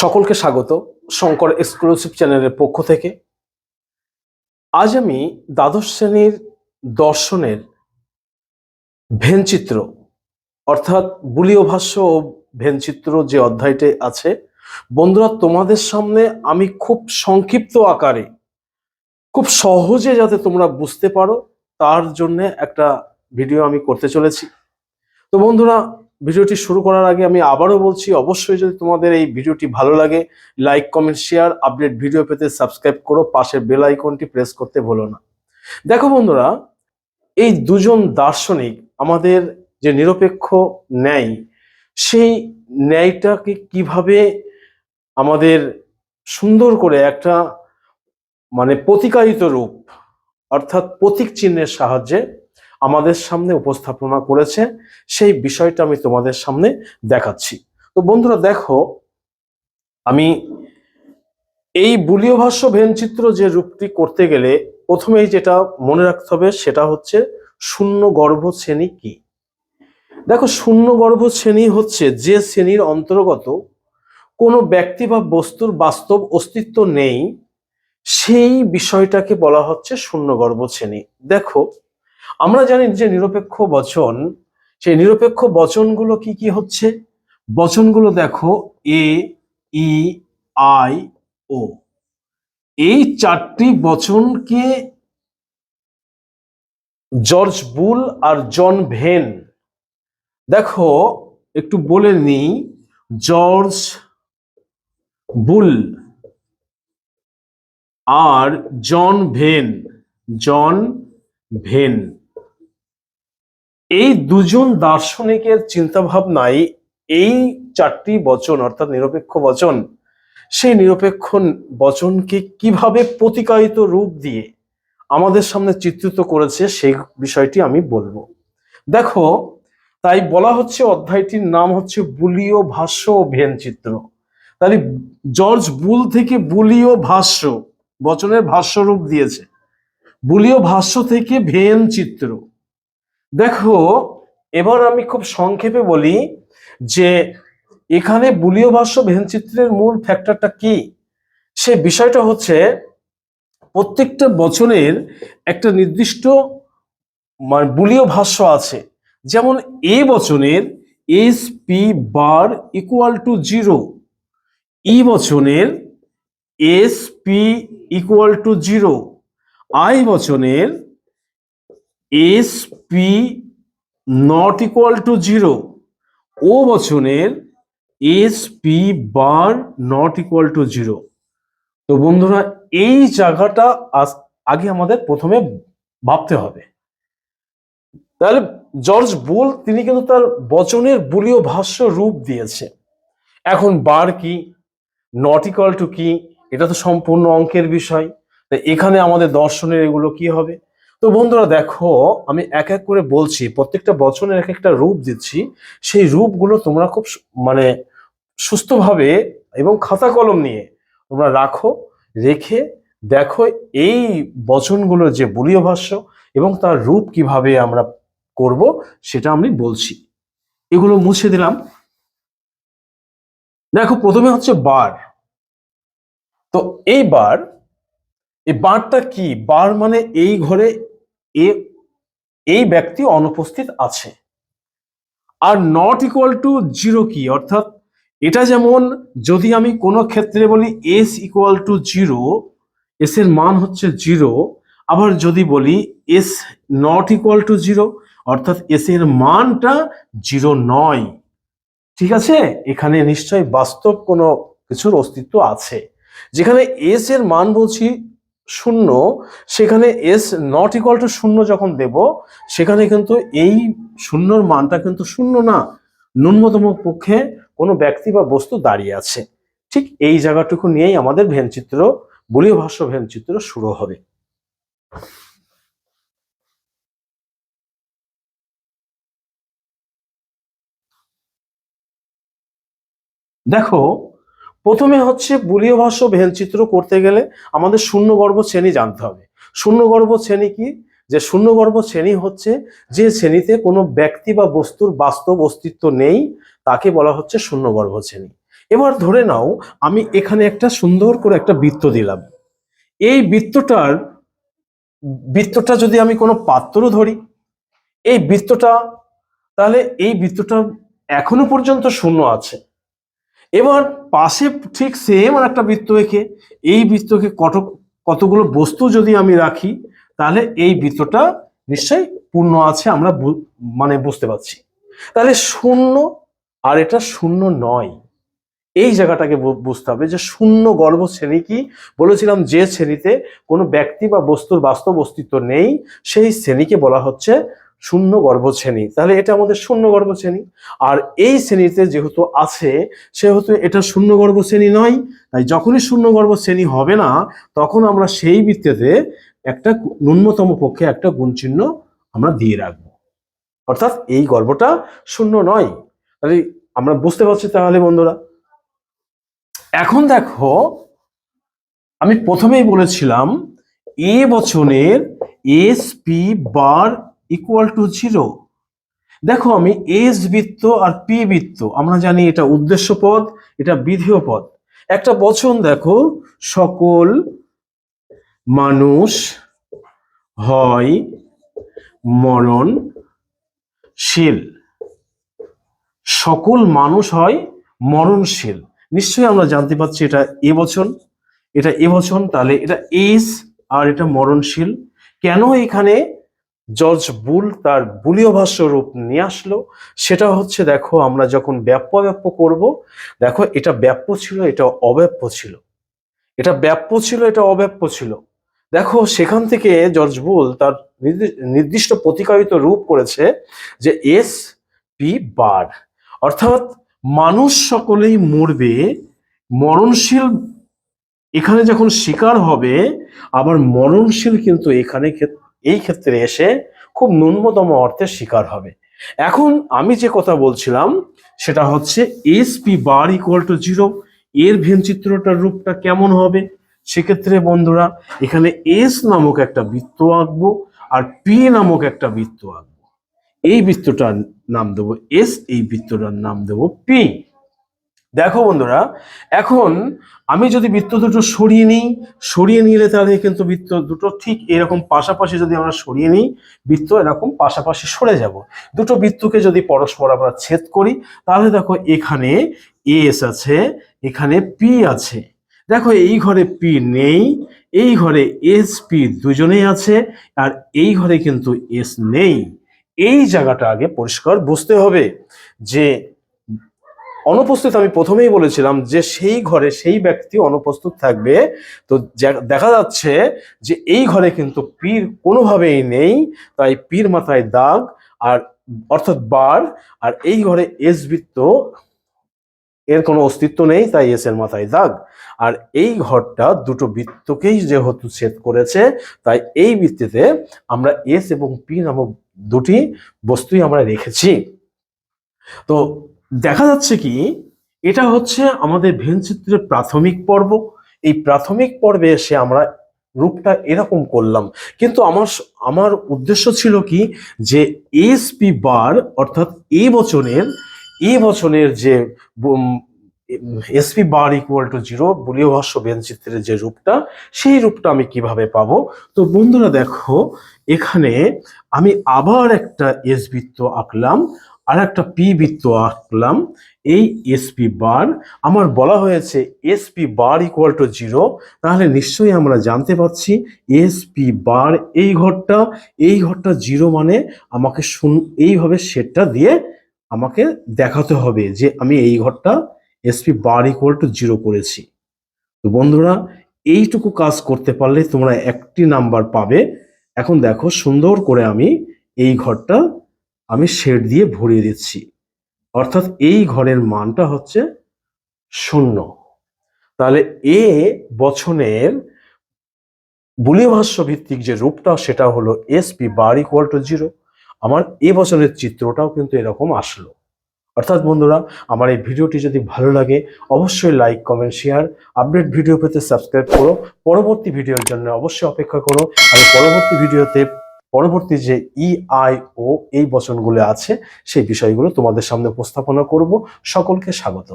সকলকে স্বাগত শঙ্কর এক্সক্লুসিভ চ্যানেলের পক্ষ থেকে। আজ আমি দ্বাদশ শ্রেণির দর্শনের ভেনচিত্র, অর্থাৎ বুলীয় ভাষ্য ও ভেনচিত্র যে অধ্যায়টি আছে, বন্ধুরা তোমাদের সামনে আমি খুব সংক্ষিপ্ত আকারে, খুব সহজে যাতে তোমরা বুঝতে পারো, তার জন্য একটা ভিডিও আমি করতে চলেছি। তো বন্ধুরা ভিডিওটি শুরু করার আগে আমি আবারও বলছি, অবশ্যই যদি তোমাদের এই ভিডিওটি ভালো লাগে like comment share update video পেতে সাবস্ক্রাইব করো পাশের বেল আইকনটি প্রেস করতে ভুলো না। দেখো বন্ধুরা, এই দুজন দার্শনিক আমাদের যে নিরপেক্ষ ন্যায়, সেই ন্যায়টাকে কীভাবে আমাদের সুন্দর করে একটা মানে প্রতিকারিত রূপ, অর্থাৎ প্রতীক চিহ্নের সাহায্যে আমাদের সামনে উপস্থাপনা করেছে, সেই বিষয়টা আমি তোমাদের সামনে দেখাচ্ছি। তো বন্ধুরা দেখো, আমি এই বুলীয় ভাষ্য ভেনচিত্র যে রূপটি করতে গেলে প্রথমেই যেটা মনে রাখতে হবে সেটা হচ্ছে, শূন্য গর্ভ শ্রেণি কি? দেখো, শূন্য গর্ভ শ্রেণি হচ্ছে যে শ্রেণির অন্তর্গত কোনো ব্যক্তি বা বস্তুর বাস্তব অস্তিত্ব নেই, সেই বিষয়টাকে বলা হচ্ছে শূন্য গর্ভ শ্রেণি। দেখো আমরা জানি যে নিরপেক্ষ বচন, সেই নিরপেক্ষ বচনগুলো কি কি হচ্ছে? বচনগুলো দেখো, এ, ই, আই, ও। এই চারটি বচনকে জর্জ বুল আর জন ভেন, দেখো, একটু বলে নিই, জর্জ বুল আর জন ভেন জন ভেন। এই দুজন দার্শনিকের চিন্তাভাবনায় এই চারটি বচন, অর্থাৎ নিরপেক্ষ বচন, সেই নিরপেক্ষ বচনকে কীভাবে প্রতিকারিত রূপ দিয়ে আমাদের সামনে চিত্রিত করেছে সেই বিষয়টি আমি বলব। দেখো, তাই বলা হচ্ছে অধ্যায়টির নাম হচ্ছে বুলীয় ভাষ্য ও ভেন চিত্র তাহলে জর্জ বুল থেকে বুলীয় ভাষ্য, বচনের ভাষ্য রূপ দিয়েছে। বুলীয় ভাষ্য থেকে ভেন চিত্র দেখো, এবার আমি খুব সংক্ষেপে বলি যে এখানে বুলীয় ভাষ্য ভেনচিত্রের মূল ফ্যাক্টরটা কি? সে বিষয়টা হচ্ছে প্রত্যেকটা বচনের একটা নির্দিষ্ট মানে বুলীয় ভাষ্য আছে। যেমন A বচনের S P bar equal to zero E বচনের S P equal to zero I বচনের S P not equal to zero O বচনের S P bar not equal to zero তো বন্ধুরা, এই জায়গাটা আগে আমাদের প্রথমে ভাবতে হবে। তাহলে জর্জ বুল, তিনি কিন্তু তার বচনের বুলীয় ভাষ্য রূপ দিয়েছে। এখন বার কি? নট ইকুয়াল টু কি? এটা তো সম্পূর্ণ অঙ্কের বিষয়। তো এখানে আমাদের দর্শনের এগুলো কি হবে? তো বন্ধুরা দেখো, আমি এক এক করে বলছি, প্রত্যেকটা বচনের এক একটা রূপ দিচ্ছি। সেই রূপগুলো তোমরা খুব মানে সুস্থভাবে এবং খাতা কলম নিয়ে তোমরা রাখো, রেখে দেখো এই বচনগুলোর যে বলীয় ভাষ্য এবং তার রূপ কীভাবে আমরা করব সেটা আমি বলছি। এগুলো মুছে দিলাম। দেখো, প্রথমে হচ্ছে বার। তো এই বার, এই বারটা কি? বার মানে এই ঘরে এ, এই ব্যক্তি অনুপস্থিত আছে। আর নট ইকুয়াল টু জিরো কি? অর্থাৎ এটা যেমন যদি আমি কোনো ক্ষেত্রে বলি S equal to zero S এর মান হচ্ছে জিরো আবার যদি বলি S not equal to zero অর্থাৎ এস এর মানটা জিরো নয়। ঠিক আছে? এখানে নিশ্চয়ই বাস্তব কোনো কিছুর অস্তিত্ব আছে। যেখানে এস এর মান বলছি শূন্য, সেখানে এস নট ইকুয়াল টু শূন্য যখন দেব, সেখানে কিন্তু এই শূন্যর মানটা কিন্তু শূন্য না। ন্যূনতম পক্ষে কোনো ব্যক্তি বা বস্তু দাঁড়িয়ে আছে। ঠিক এই জায়গাটুকু নিয়েই আমাদের ভেনচিত্র, বলীয় ভাষ্য ভেনচিত্র শুরু হবে। দেখো প্রথমে হচ্ছে বুলীয় ভাষ্য ভেলচিত্র করতে গেলে আমাদের শূন্যগর্ভ শ্রেণি জানতে হবে। শূন্যগর্ভ শ্রেণি কি? যে শূন্যগর্ভ শ্রেণি হচ্ছে যে শ্রেণীতে কোনো ব্যক্তি বা বস্তুর বাস্তব অস্তিত্ব নেই, তাকে বলা হচ্ছে শূন্যগর্ভ শ্রেণি। এবার ধরে নাও, আমি এখানে একটা সুন্দর করে একটা বৃত্ত দিলাম। এই বৃত্তটার, বৃত্তটা যদি আমি কোনো পাত্র ধরি, এই বৃত্তটা, তাহলে এই বৃত্তটা এখনও পর্যন্ত শূন্য আছে। এবার পাশে ঠিক সেম আর একটা বৃত্ত এঁকে এই বৃত্তকে কত, কতগুলো বস্তু যদি আমি রাখি, তাহলে এই বৃত্তটা নিশ্চয়ই পূর্ণ আছে আমরা মানে বুঝতে পারছি। তাহলে শূন্য আর এটা শূন্য নয়। এই জায়গাটাকে বুঝতে হবে যে শূন্য গর্ভ শ্রেণি কি? বলেছিলাম যে শ্রেণীতে কোনো ব্যক্তি বা বস্তুর বাস্তব অস্তিত্ব নেই, সেই শ্রেণীকে বলা হচ্ছে শূন্য গর্ভ শ্রেণি। তাহলে এটা আমাদের শূন্য গর্ভ শ্রেণি। আর এই শ্রেণীতে যেহেতু আছে, সেহেতু এটা শূন্য গর্ভ শ্রেণি নয়। তাই যখনই শূন্য গর্ভ শ্রেণি হবে না, তখন আমরা সেই বৃত্তেতে একটা ন্যূনতম পক্ষে একটা গুণ চিহ্ন আমরা দিয়ে রাখব। অর্থাৎ এই গর্ভটা শূন্য নয়। তাহলে আমরা বুঝতে পারছি তাহলে বন্ধুরা? এখন দেখো, আমি প্রথমেই বলেছিলাম, A বচনের S P bar equal to zero দেখো আমি এস বৃত্ত আর পি বৃত্ত, আমরা জানি এটা উদ্দেশ্য পদ, এটা বিধেয় পদ। একটা বচন দেখো, সকল মানুষ হয় মরণশীল। সকল মানুষ হয় মরণশীল। নিশ্চয়ই আমরা জানতে পারছি এটা এ বচন। এটা এ বচন, তাহলে এটা এস আর এটা মরণশীল। কেন এখানে জর্জ বুল তার বুলীয় ভাষ্য রূপ নিয়ে আসলো। সেটা হচ্ছে, দেখো, আমরা যখন ব্যাপ্য ব্যাপ্য করব, দেখো, এটা ব্যাপ্য ছিল, এটা অব্যাপ্য ছিল। এটা ব্যাপ্য ছিল, এটা অব্যাপ্য ছিল। দেখো, সেখান থেকে জর্জ বুল তার নির্দিষ্ট প্রতিকারিত রূপ করেছে যে এস পি বার অর্থাৎ মানুষ সকলেই মরবে, মরণশীল এখানে যখন শিকার হবে, আবার মরণশীল কিন্তু এখানে ক্ষেত- এই ক্ষেত্রে এসে খুব ন্যূনতম অর্থের শিকার হবে। এখন আমি যে কথা বলছিলাম, সেটা হচ্ছে S P bar equal to zero এর ভেনচিত্রটার রূপটা কেমন হবে? সেক্ষেত্রে বন্ধুরা, এখানে এস নামক একটা বৃত্ত আঁকবো আর পি নামক একটা বৃত্ত আঁকবো। এই বৃত্তটার নাম দেবো এস এই বৃত্তটার নাম দেবো পি দেখো বন্ধুরা, এখন আমি যদি বৃত্ত দুটো সরিয়ে নিই, সরিয়ে নিলে তাহলে কিন্তু বৃত্ত দুটো ঠিক এরকম পাশাপাশি যদি আমরা সরিয়ে নিই বৃত্ত এরকম পাশাপাশি সরে যাব। দুটো বৃত্তকে যদি পরস্পর আমরা ছেদ করি, তাহলে দেখো এখানে এস আছে, এখানে পি আছে। দেখো এই ঘরে পি নেই, এই ঘরে এস, পি দুজনেই আছে, আর এই ঘরে কিন্তু এস নেই। এই জায়গাটা আগে পরিষ্কার বুঝতে হবে যে অনুপস্থিত আমি প্রথমেই বলেছিলাম যে সেই ঘরে সেই ব্যক্তি অনুপস্থিত থাকবে। তো দেখা যাচ্ছে যে এই ঘরে কিন্তু পীর কোনোভাবেই নেই, তাই পীর মাথায় দাগ আর অর্থাৎ বার, আর এই ঘরে এস বৃত্ত এর কোনো অস্তিত্ব নেই, তাই এস এর মাথায় দাগ। আর এই ঘরটা দুটো বৃত্তকেই যেহেতু ছেদ করেছে, তাই এই বৃত্তিতে আমরা এস এবং পি নামক দুটি বস্তুই আমরা রেখেছি। তো দেখা যাচ্ছে কি এটা হচ্ছে আমাদের ভেনচিত্রের প্রাথমিক পর্ব এই প্রাথমিক পর্বে এসে আমরা রূপটা এরকম করলাম কিন্তু আমার আমার উদ্দেশ্য ছিল কি যে এস পি বার অর্থাৎ এ বচনের এ বচনের যে SP bar equal to zero বলীয় ভাষ্য বেনচিত্রের যে রূপটা সেই রূপটা আমি কীভাবে পাবো তো বন্ধুরা দেখো এখানে আমি আবার একটা এস বৃত্ত আঁকলাম আর একটা পি বৃত্ত আঁকলাম, এই এসপি বার আমার বলা হয়েছে SP bar equal to zero তাহলে নিশ্চয়ই আমরা জানতে পারছি এসপি বার এই ঘরটা এই ঘরটা জিরো মানে আমাকে শুন, এইভাবে সেটটা দিয়ে আমাকে দেখাতে হবে যে আমি এই ঘরটা SP bar equal to zero করেছি। তো বন্ধুরা, এইটুকু কাজ করতে পারলে তোমরা একটি নাম্বার পাবে। এখন দেখো সুন্দর করে আমি এই ঘরটা আমি শেড দিয়ে ভরিয়ে দিচ্ছি। অর্থাৎ এই ঘরের মানটা হচ্ছে শূন্য। তাহলে এ বছনের বুলীয় ভাষ্য ভিত্তিক যে রূপটা, সেটা হলো SP bar equal to zero আমার এ বছরের চিত্রটাও কিন্তু এরকম আসলো। অর্থাৎ বন্ধুরা, আমার এই ভিডিওটি যদি ভালো লাগে, অবশ্যই like comment share update video পেতে সাবস্ক্রাইব করো। পরবর্তী ভিডিওর জন্য অবশ্যই অপেক্ষা করো। আমি পরবর্তী ভিডিওতে পরবর্তী যে ই আই ও এই বচনগুলো আছে, সেই বিষয়গুলো তোমাদের সামনে উপস্থাপনা করব। সকলকে স্বাগত।